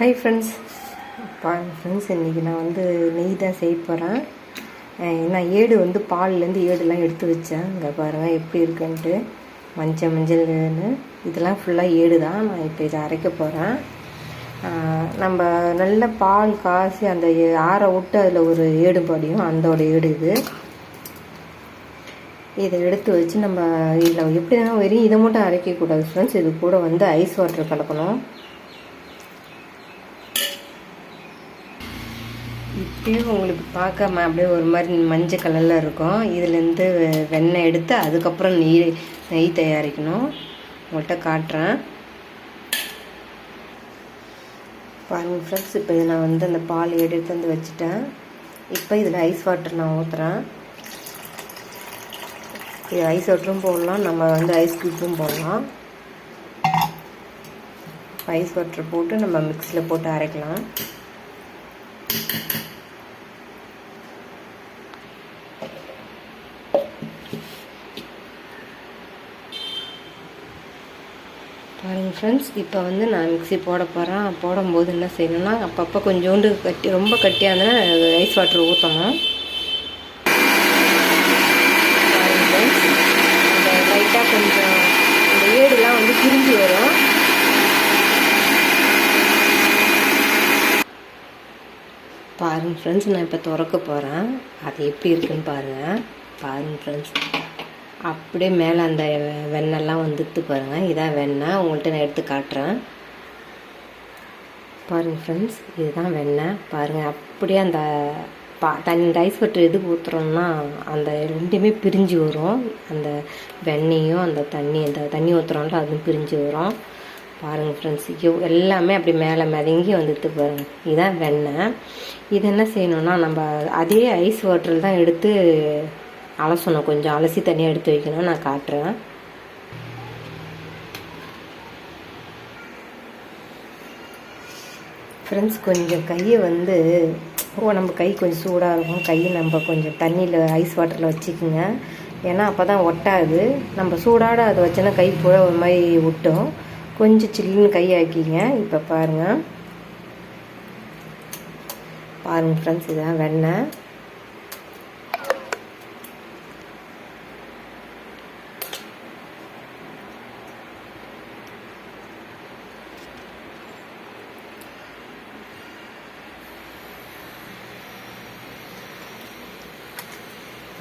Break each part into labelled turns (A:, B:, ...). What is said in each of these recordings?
A: Hi friends பா friends இன்றைக்கி நான் வந்து நெய் தான் செய்ய போகிறேன் நான் ஏடு வந்து பால்லேருந்து ஏடுலாம் எடுத்து வச்சேன். இங்கே பாருங்கள் எப்படி இருக்குன்ட்டு. மஞ்சள் மஞ்சள்னு இதெல்லாம் ஃபுல்லாக ஏடு தான். நான் இப்போ இதை அரைக்க போகிறேன் நம்ம நல்ல பால் காசி அந்த ஏ- ஆற விட்டு அதில் ஒரு ஏடு படியும் அந்தோட ஏடு இது. இதை எடுத்து வச்சு நம்ம இதில் எப்படி தான் வெறும் இதை மட்டும் அரைக்கக்கூடாது ஃப்ரெண்ட்ஸ் இது கூட வந்து ஐஸ் வாட்டர் கலக்கணும். இப்பயும் உங்களுக்கு பார்க்காம அப்படியே ஒரு மாதிரி மஞ்சள் கலரில் இருக்கும். இதுலேருந்து வெண்ணெய் எடுத்து அதுக்கப்புறம் நெய் நெய் தயாரிக்கணும். உங்கள்கிட்ட காட்டுறேன். பாருங்கள் ஃப்ரெண்ட்ஸ் இப்போ இதை நான் வந்து அந்த பால் எடுத்து வந்து வச்சுட்டேன். இப்போ இதில் ஐஸ் வாட்டர் நான் ஊற்றுறேன் இது ஐஸ் வாட்டரும் போடலாம். நம்ம வந்து ஐஸ் க்யூப்பும் போடலாம். ஐஸ் வாட்டர் போட்டு நம்ம மிக்ஸியில் போட்டு அரைக்கலாம். பாருங்கள் ஃப்ரெண்ட்ஸ் இப்போ வந்து நான் மிக்ஸி போட போகிறேன் போடும்போது என்ன செய்யணும்னா அப்பப்போ கொஞ்சோண்டு கட்டி ரொம்ப கட்டியாக இருந்தால் ஐஸ் வாட்டர் ஊற்றணும் பாருங்கள் ஃப்ரெண்ட்ஸ் லைட்டாக கொஞ்சம் இந்த ஏடுலாம் வந்து பிரிஞ்சு வரும். பாருங்கள் ஃப்ரெண்ட்ஸ் நான் இப்போ திறக்க போகிறேன் அது எப்படி இருக்குன்னு பாருங்கள் பாருங்க ஃப்ரெண்ட்ஸ் அப்படியே மேலே அந்த வெண்ணெல்லாம் வெண்ணெய்லாம் வந்துட்டு பாருங்கள் இதான் வெண்ணெய். உங்கள்கிட்ட நான் எடுத்து காட்டுறேன். பாருங்கள் ஃப்ரெண்ட்ஸ் இதுதான் வெண்ணெய். பாருங்கள் அப்படியே அந்த பா தண்ணி ரைஸ் வாட்டர் எதுக்கு ஊற்றுறோம்னா அந்த ரெண்டுமே பிரிஞ்சு வரும். அந்த வெண்ணையும் அந்த தண்ணி அந்த தண்ணி ஊற்றுறோம்ல அதுவும் பிரிஞ்சு வரும். பாருங்கள் ஃப்ரெண்ட்ஸ் எவ் எல்லாமே அப்படி மேலே மிதங்கி வந்துட்டு பாருங்கள் இதுதான் வெண்ணெய். இது என்ன செய்யணும்னா நம்ம அதே ஐஸ் வாட்டரில் தான் எடுத்து அலசணும் கொஞ்சம் அலசி தனியாக எடுத்து வைக்கணும் நான் காட்டுறேன். ஃப்ரெண்ட்ஸ் கொஞ்சம் கையை வந்து ஓ நம்ம கை கொஞ்சம் சூடாக இருக்கும் கையை நம்ம கொஞ்சம் தண்ணியில் ஐஸ் வாட்டரில் வச்சுக்கோங்க. ஏன்னா அப்போ தான் ஒட்டாது. நம்ம சூடாட அதை வச்சோன்னா கை பூரா ஒரு மாதிரி விட்டும் கொஞ்சம் சில்லுன்னு கை ஆக்கிங்க. இப்போ பாருங்கள் பாருங்கள் ஃப்ரெண்ட்ஸ் இதான் வெண்ணெய்.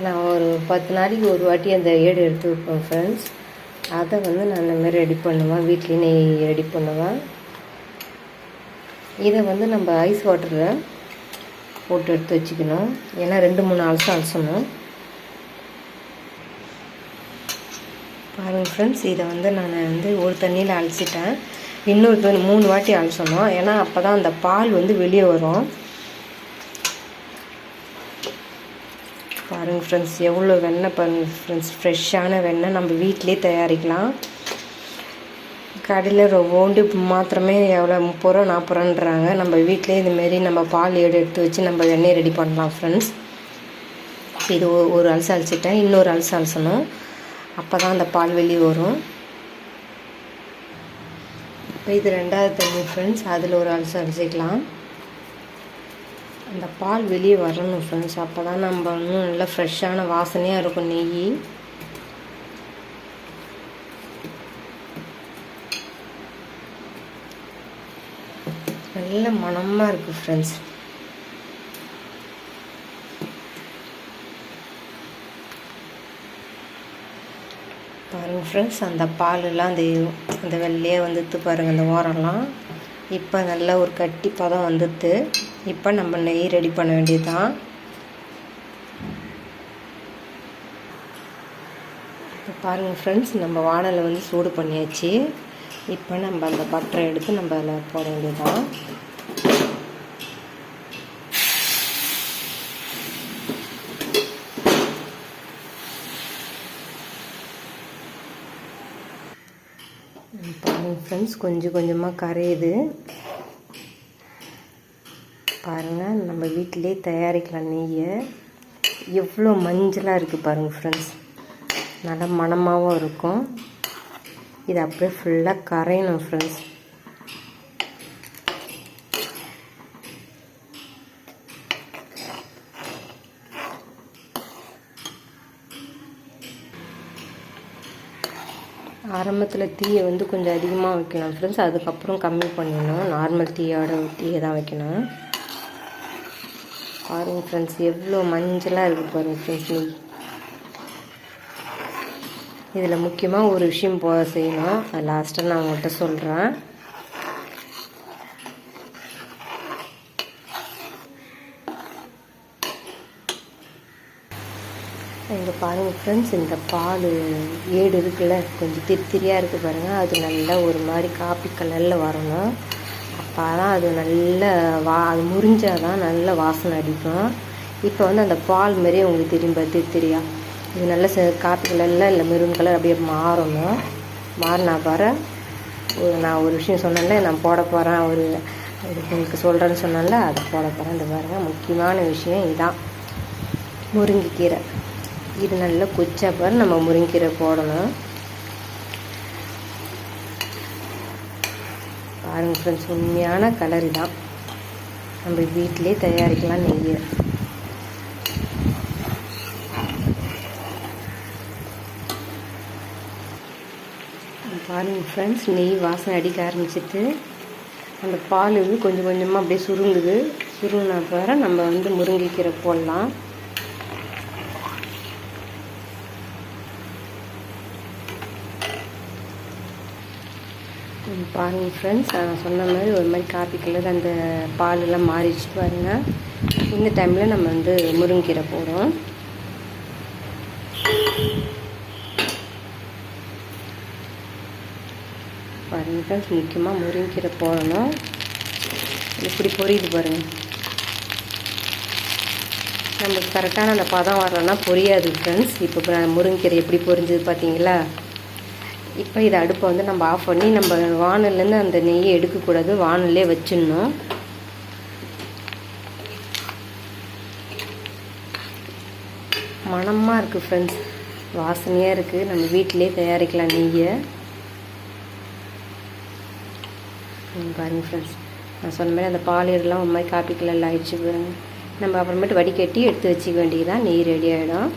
A: நான் ஒரு பத்து நாளைக்கு ஒரு வாட்டி அந்த ஏடு எடுத்து வைப்பேன் ஃப்ரெண்ட்ஸ் அதை வந்து நான் இந்த மாதிரி ரெடி பண்ணுவேன். வீட்லேயே நெய் ரெடி பண்ணுவேன். இதை வந்து நம்ம ஐஸ் வாட்டரில் போட்டு எடுத்து வச்சுக்கணும். ஏன்னா ரெண்டு மூணு அலசம் அலசணும். பாருங்கள் ஃப்ரெண்ட்ஸ் இதை வந்து நான் வந்து ஒரு தண்ணியில் அலசிட்டேன். இன்னொரு மூணு வாட்டி அலசணும். ஏன்னா அப்போ தான் அந்த பால் வந்து வெளியே வரும் பாருங்கள் ஃப்ரெண்ட்ஸ் எவ்வளோ வெண்ணெய் பாருங்கள் ஃப்ரெண்ட்ஸ் ஃப்ரெஷ்ஷான வெண்ணெய் நம்ம வீட்டிலே தயாரிக்கலாம். கடையில் ரொவோண்டு மாத்திரமே எவ்வளோ முப்பது ரூபா நாற்பது ரூபான்றாங்க. நம்ம வீட்டிலே இதுமாரி நம்ம பால் ஏடு எடுத்து வச்சு நம்ம வெண்ணெய் ரெடி பண்ணலாம் ஃப்ரெண்ட்ஸ் இது ஒரு அலசு அலசிட்டேன் இன்னொரு அலசு அலசணும் அப்போ தான் அந்த பால் வெளியே வரும். இப்போ இது ரெண்டாவது தண்ணி ஃப்ரெண்ட்ஸ் அதில் ஒரு அலசு அலசிக்கலாம் அந்த பால் வெளியே வரணும் ஃப்ரெண்ட்ஸ் அப்போ தான் நம்ம இன்னும் நல்லா ஃப்ரெஷ்ஷான வாசனையாக இருக்கும் நெய். நல்ல மணமாக இருக்குது ஃப்ரெண்ட்ஸ் பாருங்கள் ஃப்ரெண்ட்ஸ் அந்த பாலெல்லாம் அந்த அந்த வெள்ளையே வந்துட்டு பாருங்கள் அந்த ஓரம்லாம். இப்போ நல்ல ஒரு கட்டி பதம் வந்துட்டு இப்போ நம்ம நெய் ரெடி பண்ண வேண்டியதுதான். இப்போ பாருங்கள் ஃப்ரெண்ட்ஸ் நம்ம வானலை வந்து சூடு பண்ணியாச்சு. இப்போ நம்ம அந்த பட்டரை எடுத்து நம்ம அதில் போட வேண்டியதுதான். பாருங்கள் ஃப்ரெண்ட்ஸ் கொஞ்சம் கொஞ்சமாக கரையுது. பாருங்கள் நம்ம வீட்டிலே தயாரிக்கலாம் நெய்யை. எவ்வளோ மஞ்சளாக இருக்குது பாருங்கள் ஃப்ரெண்ட்ஸ் நல்லா மணமாகவும் இருக்கும். இது அப்படியே ஃபுல்லாக கரையணும் ஃப்ரெண்ட்ஸ் ஆரம்பத்தில் தீயை வந்து கொஞ்சம் அதிகமாக வைக்கலாம் ஃப்ரெண்ட்ஸ் அதுக்கப்புறம் கம்மி பண்ணிடணும் நார்மல் தீயோட தீயை தான் வைக்கணும். பாருங்கள் ஃப்ரெண்ட்ஸ் எவ்வளோ மஞ்சளாக இருக்குது பாருங்கள் ஃப்ரெண்ட்ஸ் நெய் இதில் முக்கியமாக ஒரு விஷயம் போ செய்யணும். அது லாஸ்ட்டாக நான் உங்கள்கிட்ட சொல்கிறேன் இங்கே பாருங்கள் ஃப்ரெண்ட்ஸ் இந்த பால் ஏடு இருக்குல்ல கொஞ்சம் திரித்திரியாக இருக்குது பாருங்கள் அது நல்லா ஒரு மாதிரி காப்பி கலரில் வரணும். அப்போ தான் அது நல்ல வா அது முறிஞ்சால் தான் நல்ல வாசனை அடிக்கும். இப்போ வந்து அந்த பால் மாரியே உங்களுக்கு திரும்ப திரித்திரியா இது நல்ல ச காப்பி கலரில் இல்லை மெரூன் கலர் அப்படியே மாறணும். மாறினா பாரு ஒரு நான் ஒரு விஷயம் சொன்னேன்ல நான் போட போகிறேன் ஒரு ஒரு உங்களுக்கு சொல்கிறேன்னு சொன்னேன்ல அதை போட போகிறேன் இந்த பாருங்கள் முக்கியமான விஷயம் இதுதான் முருங்கைக்கீரை. இது நல்லா கொச்சா நம்ம முருங்கீரை போடணும். பாருங்க ஃப்ரெண்ட்ஸ் உண்மையான கலர் தான் நம்ம வீட்டிலே தயாரிக்கலாம் நெய் பாருங்க ஃப்ரெண்ட்ஸ் நெய் வாசனை அடிக்க ஆரம்பிச்சிட்டு அந்த பால் வந்து கொஞ்சம் கொஞ்சமாக அப்படியே சுருங்குது. சுருங்கினா பிறகு நம்ம வந்து முருங்கைக்கீரை போடலாம். பாருங்கள் ஃப்ரெண்ட்ஸ் நான் சொன்ன மாதிரி ஒரு மாதிரி காப்பி கலர் அந்த பாலெல்லாம் மாறிடுச்சு பாருங்கள் இந்த டைமில் நம்ம வந்து முருங்கீரை போகிறோம் பாருங்கள் ஃப்ரெண்ட்ஸ் முக்கியமாக முருங்கீரை போடணும். இப்படி பொரியுது பாருங்கள் நம்மளுக்கு கரெக்டான அந்த பதம் வரலன்னா பொரியாது ஃப்ரெண்ட்ஸ் இப்போ முருங்கீரை எப்படி பொரிஞ்சது பார்த்தீங்களா இப்போ இதை அடுப்பை வந்து நம்ம ஆஃப் பண்ணி நம்ம வானல்லேருந்து அந்த நெய்யை எடுக்கக்கூடாது. வானல்லே வச்சிடணும். மணமாக இருக்குது ஃப்ரெண்ட்ஸ் வாசனையாக இருக்குது நம்ம வீட்டிலே தயாரிக்கலாம் நெய்யை. பாருங்கள் ஃப்ரெண்ட்ஸ் நான் சொன்ன மாதிரி அந்த பால் ஒரு மாதிரி காப்பி கலரில் ஆயிடுச்சு நம்ம அப்புறமேட்டு வடிகட்டி எடுத்து வச்சுக்க வேண்டியதுதான். நெய் ரெடி ஆகிடும்